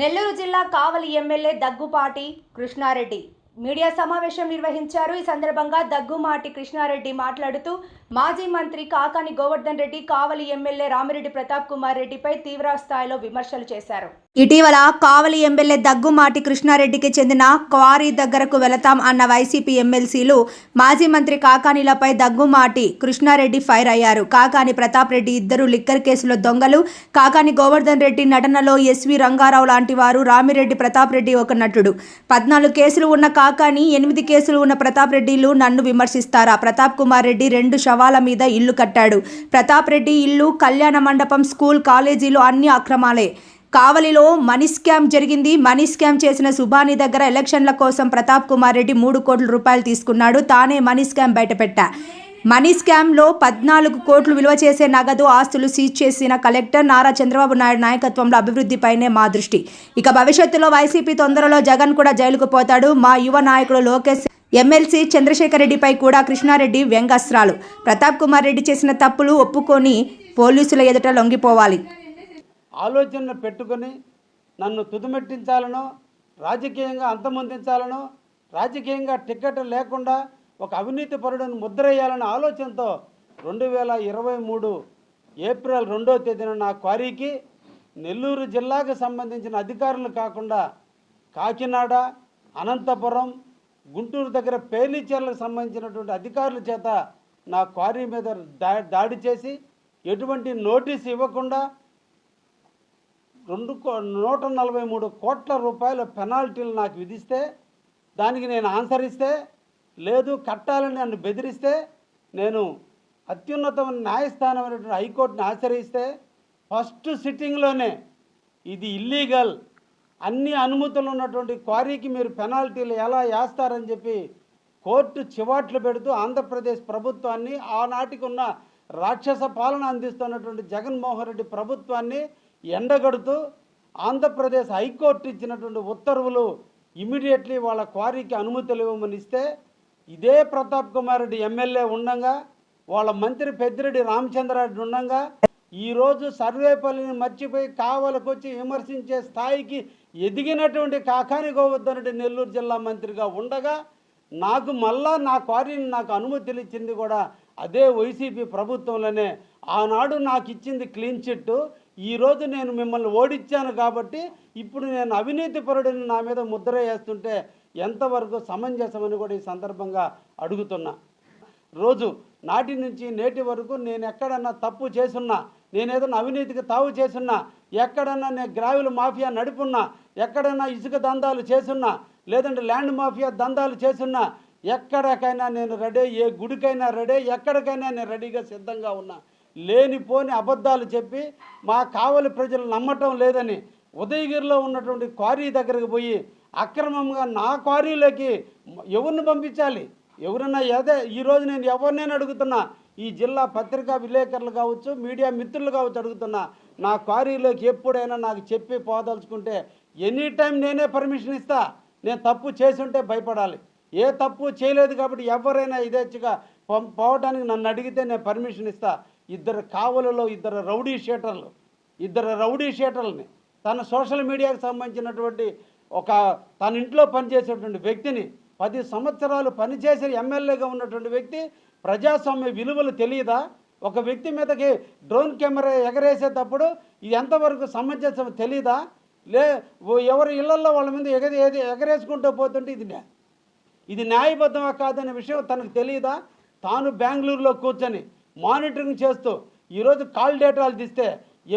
నెల్లూరు జిల్లా Kavali MLA Daggupati Krishna Reddy. Media సమావేశం నిర్వహించారు. ఈ సందర్భంగా దగ్గుమాటి కృష్ణారెడ్డి మాట్లాడుతూ మాజీ మంత్రి కాకాని గోవర్ధన్ రెడ్డి కావలి ఎమ్మెల్యే రామిరెడ్డి ప్రతాప్ కుమార్ రెడ్డిపై తీవ్ర స్థాయిలో విమర్శలు చేశారు. ఇటీవల కావలి ఎమ్మెల్యే దగ్గుమాటి కృష్ణారెడ్డికి చెందిన క్వారీ దగ్గరకు వెళతాం అన్న వైసీపీ ఎమ్మెల్సీలు మాజీ మంత్రి కాకానీలపై దగ్గుమాటి కృష్ణారెడ్డి ఫైర్ అయ్యారు. కాకాని ప్రతాప్ రెడ్డి ఇద్దరు లిక్కర్ కేసులో దొంగలు. కాకాని గోవర్ధన్ రెడ్డి నటనలో ఎస్వి రంగారావు లాంటి వారు రామిరెడ్డి ప్రతాప్ రెడ్డి ఒక నటుడు. పద్నాలుగు కేసులు ఉన్న కాకాని ఎనిమిది కేసులు ఉన్న ప్రతాప్ రెడ్డిలు నన్ను విమర్శిస్తారా? ప్రతాప్ కుమార్ రెడ్డి రెండు శవాల మీద ఇల్లు కట్టాడు. ప్రతాప్ రెడ్డి ఇల్లు కళ్యాణ మండపం స్కూల్ కాలేజీలు అన్ని అక్రమాలే. కావలిలో మనీ స్కామ్ జరిగింది. మనీ స్కామ్ చేసిన సుభాని దగ్గర ఎలక్షన్ల కోసం ప్రతాప్ కుమార్ రెడ్డి మూడు కోట్ల రూపాయలు తీసుకున్నాడు. తానే మనీ స్కామ్ బయటపెట్టా. మనీ స్కామ్లో పద్నాలుగు కోట్లు విలువ చేసే నగదు ఆస్తులు సీజ్ చేసిన కలెక్టర్ నారా చంద్రబాబు నాయుడు నాయకత్వంలో అభివృద్ధిపైనే మా దృష్టి. ఇక భవిష్యత్తులో వైసీపీ తొందరలో జగన్ కూడా జైలుకు పోతాడు. మా యువ నాయకుడు లోకేష్ ఎమ్మెల్సీ చంద్రశేఖర్ రెడ్డిపై కూడా కృష్ణారెడ్డి వ్యంగ్యాస్త్రాలు ప్రతాప్ కుమార్ రెడ్డి చేసిన తప్పులు ఒప్పుకొని పోలీసుల ఎదుట లొంగిపోవాలి. ఆలోచనను పెట్టుకొని నన్ను తుదిమెట్టించాలనో రాజకీయంగా అంతమొందించాలనో రాజకీయంగా టికెట్ లేకుండా ఒక అవినీతి పరుడును ముద్రేయాలనే ఆలోచనతో రెండు వేల ఇరవై మూడు ఏప్రిల్ రెండో తేదీన నా క్వారీకి నెల్లూరు జిల్లాకు సంబంధించిన అధికారులు కాకుండా కాకినాడ అనంతపురం గుంటూరు దగ్గర పేలిచర్లకు సంబంధించినటువంటి అధికారుల చేత నా క్వారీ మీద దా దాడి చేసి ఎటువంటి నోటీస్ ఇవ్వకుండా రెండు కో నూట నలభై మూడు కోట్ల రూపాయల పెనాల్టీలు నాకు విధిస్తే దానికి నేను ఆన్సర్ ఇస్తే లేదు కట్టాలని నన్ను బెదిరిస్తే నేను అత్యున్నతమైన న్యాయస్థానమైనటువంటి హైకోర్టుని ఆశ్రయిస్తే ఫస్ట్ సిట్టింగ్లోనే ఇది ఇల్లీగల్ అన్ని అనుమతులు ఉన్నటువంటి క్వారీకి మీరు పెనాల్టీలు ఎలా వేస్తారని చెప్పి కోర్టు చివాట్లు పెడుతూ ఆంధ్రప్రదేశ్ ప్రభుత్వాన్ని ఆనాటికి ఉన్న రాక్షస పాలన అందిస్తున్నటువంటి జగన్మోహన్ రెడ్డి ప్రభుత్వాన్ని ఎండగడుతూ ఆంధ్రప్రదేశ్ హైకోర్టు ఇచ్చినటువంటి ఉత్తర్వులు ఇమీడియట్లీ వాళ్ళ క్వారీకి అనుమతులు ఇవ్వమని ఇస్తే ఇదే ప్రతాప్ కుమార్ రెడ్డి ఎమ్మెల్యే ఉండగా వాళ్ళ మంత్రి పెద్దిరెడ్డి రామచంద్రారెడ్డి ఉండగా ఈరోజు సర్వేపల్లిని మర్చిపోయి కావలకొచ్చి విమర్శించే స్థాయికి ఎదిగినటువంటి కాకాని గోవర్ధనుడి నెల్లూరు జిల్లా మంత్రిగా ఉండగా నాకు మళ్ళా నా క్వారీని నాకు అనుమతులు ఇచ్చింది కూడా అదే వైసీపీ ప్రభుత్వంలోనే. ఆనాడు నాకు ఇచ్చింది క్లీన్ చిట్ ఈరోజు నేను మిమ్మల్ని ఓడించాను కాబట్టి ఇప్పుడు నేను అవినీతి పరుడిని నా మీద ముద్ర వేస్తుంటే ఎంతవరకు సమంజసమని కూడా ఈ సందర్భంగా అడుగుతున్నా. రోజు నాటి నుంచి నేటి వరకు నేను ఎక్కడన్నా తప్పు చేసున్నా నేనేదో అవినీతికి తావు చేసున్నా ఎక్కడన్నా నేను గ్రావిల్ మాఫియా నడుపున్నా ఎక్కడన్నా ఇసుక దందాలు చేసున్నా లేదంటే ల్యాండ్ మాఫియా దందాలు చేసున్నా ఎక్కడికైనా నేను రెడీ ఏ గుడికైనా రెడీ ఎక్కడికైనా నేను రెడీగా సిద్ధంగా ఉన్నా. లేనిపోని అబద్ధాలు చెప్పి మా కావలి ప్రజలు నమ్మటం లేదని ఉదయగిరిలో ఉన్నటువంటి క్వారీ దగ్గరకు పోయి అక్రమంగా నా క్వారీలోకి ఎవరిని పంపించాలి? ఎవరన్నా ఏదే ఈరోజు నేను ఎవరినైనా అడుగుతున్నా ఈ జిల్లా పత్రికా విలేకరులు కావచ్చు మీడియా మిత్రులు కావచ్చు అడుగుతున్నా నా క్వారీలోకి ఎప్పుడైనా నాకు చెప్పి పోదలుచుకుంటే ఎనీ టైం నేనే పర్మిషన్ ఇస్తా. నేను తప్పు చేసి ఉంటే భయపడాలి. ఏ తప్పు చేయలేదు కాబట్టి ఎవరైనా ఇదేచ్చుగా పోవడానికి నన్ను అడిగితే నేను పర్మిషన్ ఇస్తా. ఇద్దరు కావలలో ఇద్దరు రౌడీ షీటర్లు ఇద్దరు రౌడీ షీటర్లని తన సోషల్ మీడియాకు సంబంధించినటువంటి ఒక తన ఇంట్లో పనిచేసేటువంటి వ్యక్తిని పది సంవత్సరాలు పనిచేసిన ఎమ్మెల్యేగా ఉన్నటువంటి వ్యక్తి ప్రజాస్వామ్య విలువలు తెలియదా? ఒక వ్యక్తి మీదకి డ్రోన్ కెమెరా ఎగరేసేటప్పుడు ఇది ఎంతవరకు సమంజసం తెలియదా లే ఎవరి ఇళ్ళలో వాళ్ళ మీద ఎగ ఎగరేసుకుంటూ పోతుంటే ఇది ఇది న్యాయబద్ధమా కాదనే విషయం తనకు తెలియదా తాను బెంగళూరులో కూర్చొని మానిటరింగ్ చేస్తూ ఈరోజు కాల్ డేటాలు తీస్తే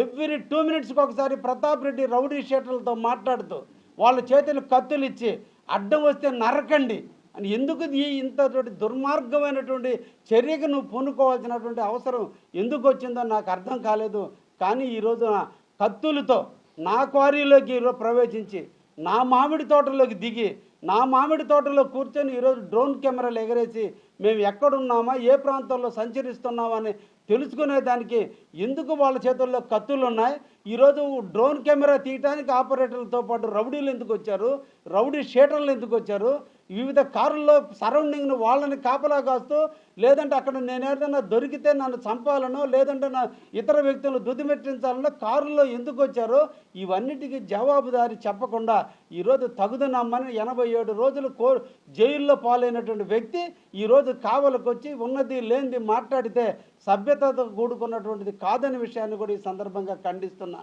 ఎవ్రీ టూ మినిట్స్కి ఒకసారి ప్రతాప్ రెడ్డి రౌడీ షేటర్లతో మాట్లాడుతూ వాళ్ళ చేతులు కత్తులు ఇచ్చి అడ్డం వస్తే నరకండి. అని ఎందుకు ఈ ఇంతటువంటి దుర్మార్గమైనటువంటి చర్యకు నువ్వు పూనుకోవాల్సినటువంటి అవసరం ఎందుకు వచ్చిందో నాకు అర్థం కాలేదు. కానీ ఈరోజు కత్తులతో నా క్వారీలోకి ఈరోజు ప్రవేశించి నా మామిడి తోటలోకి దిగి నా మామిడి తోటలో కూర్చొని ఈరోజు డ్రోన్ కెమెరాలు ఎగరేసి మేము ఎక్కడున్నామా ఏ ప్రాంతంలో సంచరిస్తున్నామా అని తెలుసుకునేదానికి ఎందుకు వాళ్ళ చేతుల్లో కత్తులు ఉన్నాయి ఈరోజు డ్రోన్ కెమెరా తీయటానికి ఆపరేటర్లతో పాటు రౌడీలు ఎందుకు వచ్చారు? రౌడీ షీటర్లు ఎందుకు వచ్చారు? వివిధ కారుల్లో సరౌండింగ్ను వాళ్ళని కాపలా కాస్తూ లేదంటే అక్కడ నేను ఏదైనా దొరికితే నన్ను చంపాలనో లేదంటే నా ఇతర వ్యక్తులను దుదిమెట్టించాలనో కారులో ఎందుకు వచ్చారో ఇవన్నిటికీ జవాబుదారి చెప్పకుండా ఈరోజు తగుదనమ్మని ఎనభై ఏడు రోజులు కో జైల్లో పాలైనటువంటి వ్యక్తి ఈరోజు కావలకు వచ్చి ఉన్నది లేనిది మాట్లాడితే సభ్యతతో కూడుకున్నటువంటిది కాదని విషయాన్ని కూడా ఈ సందర్భంగా ఖండిస్తున్నా.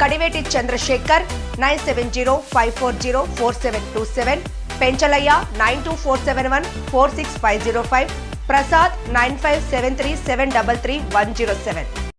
Kadiveti Chandrashekar nine seven zero five four zero four seven two seven Penchalaiah nine two four seven one four six five zero five Prasad nine five seven three seven double three one zero seven